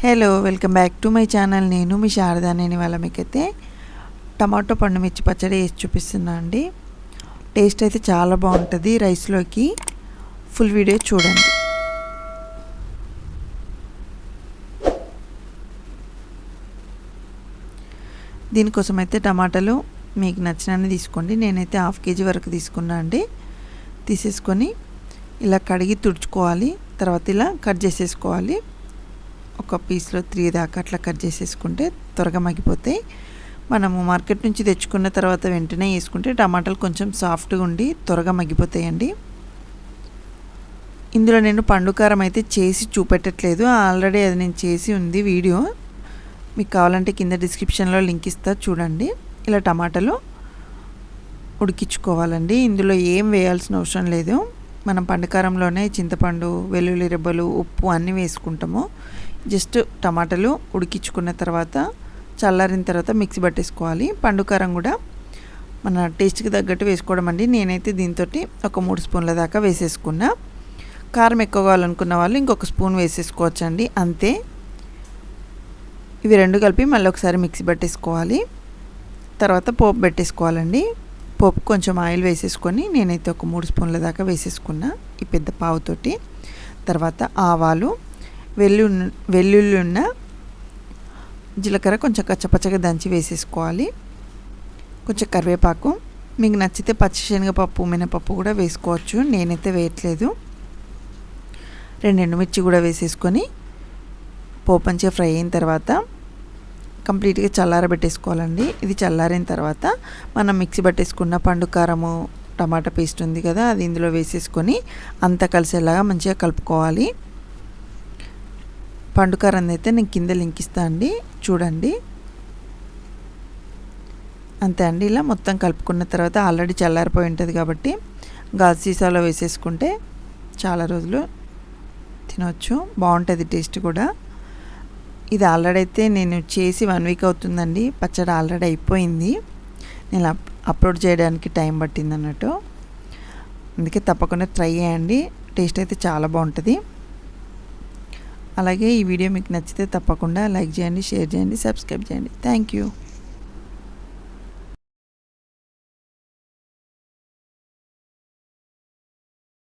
Hello welcome back to my channel. నేను మీ శారదా నేను వాళ్ళ మీకైతే టమాటో పండు మిర్చి పచ్చడి వేసి చూపిస్తున్నా అండి. టేస్ట్ అయితే చాలా బాగుంటుంది రైస్లోకి. ఫుల్ వీడియో చూడండి. దీనికోసం అయితే టమాటాలు మీకు నచ్చినన్ని తీసుకోండి. నేనైతే హాఫ్ కేజీ వరకు తీసుకున్నా అండి. తీసేసుకొని ఇలా కడిగి తుడుచుకోవాలి. తర్వాత ఇలా కట్ చేసేసుకోవాలి. ఒక పీస్లో త్రీ దాకా అట్లా కట్ చేసేసుకుంటే త్వరగా మగ్గిపోతాయి మనము మార్కెట్ నుంచి తెచ్చుకున్న తర్వాత వెంటనే వేసుకుంటే టమాటాలు కొంచెం సాఫ్ట్గా ఉండి త్వరగా మగ్గిపోతాయండి. ఇందులో నేను పండు కారం అయితే చేసి చూపెట్టట్లేదు. ఆల్రెడీ అది నేను చేసి ఉంది వీడియో. మీకు కావాలంటే కింద డిస్క్రిప్షన్లో లింక్ ఇస్తా చూడండి. ఇలా టమాటాలు ఉడికించుకోవాలండి. ఇందులో ఏం వేయాల్సిన అవసరం లేదు. మనం పండుకారంలోనే చింతపండు వెల్లుల్లి రెబ్బలు ఉప్పు అన్నీ వేసుకుంటాము. జస్ట్ టమాటాలు ఉడికించుకున్న తర్వాత చల్లారిన తర్వాత మిక్సీ పట్టేసుకోవాలి. పండుకారం కూడా మన టేస్ట్కి తగ్గట్టు వేసుకోవడం అండి. నేనైతే దీంతో ఒక మూడు స్పూన్ల దాకా వేసేసుకున్నా. కారం ఎక్కువ కావాలనుకున్న వాళ్ళు ఇంకొక స్పూన్ వేసేసుకోవచ్చండి. అంతే. ఇవి రెండు కలిపి మళ్ళీ ఒకసారి మిక్సీ పట్టేసుకోవాలి. తర్వాత పోపు పెట్టేసుకోవాలండి. పోపు కొంచెం ఆయిల్ వేసేసుకొని నేనైతే ఒక మూడు స్పూన్ల దాకా వేసేసుకున్నా ఈ పెద్ద పావుతోటి. తర్వాత ఆవాలు వెల్లు వెల్లుల్లి ఉన్న జీలకర్ర కొంచెం కచ్చపచ్చగా దంచి వేసేసుకోవాలి. కొంచెం కరివేపాకు మీకు నచ్చితే పచ్చిశనగపప్పు మినపప్పు కూడా వేసుకోవచ్చు. నేనైతే వేయట్లేదు. రెండు ఎండుమిర్చి కూడా వేసేసుకొని పోపంచే ఫ్రై అయిన తర్వాత కంప్లీట్గా చల్లారబెట్టేసుకోవాలండి. ఇది చల్లారిన తర్వాత మనం మిక్సీ పట్టేసుకున్న పండు కారము టమాటా పేస్ట్ ఉంది కదా అది ఇందులో వేసేసుకొని అంతా కలిసేలాగా మంచిగా కలుపుకోవాలి. పండుకారంది అయితే నేను కింద లింక్ ఇస్తా అండి. చూడండి. అంతే అండి. ఇలా మొత్తం కలుపుకున్న తర్వాత ఆల్రెడీ చల్లారిపోయి ఉంటుంది కాబట్టి గాజు సీసాలో వేసేసుకుంటే చాలా రోజులు తినవచ్చు బాగుంటుంది టేస్ట్ కూడా. ఇది ఆల్రెడీ అయితే నేను చేసి వన్ వీక్ అవుతుందండి. పచ్చడి ఆల్రెడీ అయిపోయింది. నేను అప్లోడ్ చేయడానికి టైం పట్టింది అన్నట్టు అందుకే తప్పకుండా ట్రై చేయండి. టేస్ట్ అయితే చాలా బాగుంటుంది. అలాగే ఈ వీడియో మీకు నచ్చితే తప్పకుండా లైక్ చేయండి షేర్ చేయండి సబ్స్క్రైబ్ చేయండి. Thank you.